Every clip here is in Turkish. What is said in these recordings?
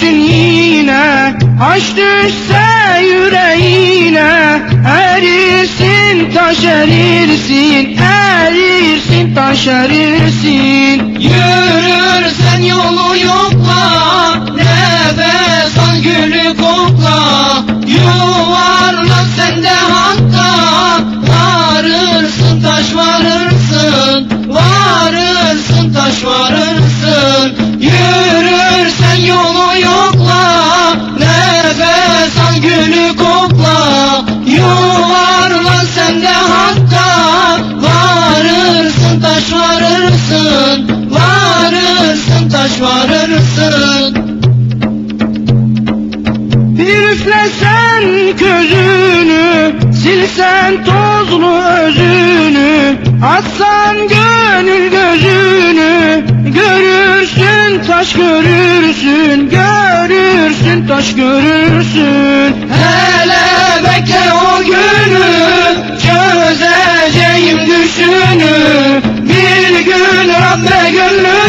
düşsün yine Aşk düşse yüreğine. Erirsin taş erirsin Erirsin taş erirsin. Yürü Bir üflesen közünü Silsen tozlu özünü. Atsan gönül gözünü Görürsün taş görürsün Görürsün taş görürsün. Hele bekle o günü Çözeceğim düşünü. Bir gün Rabbe gönlünü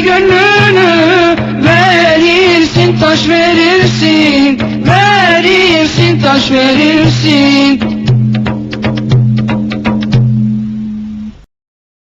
Gönlünü Verirsin taş verirsin. Verirsin taş verirsin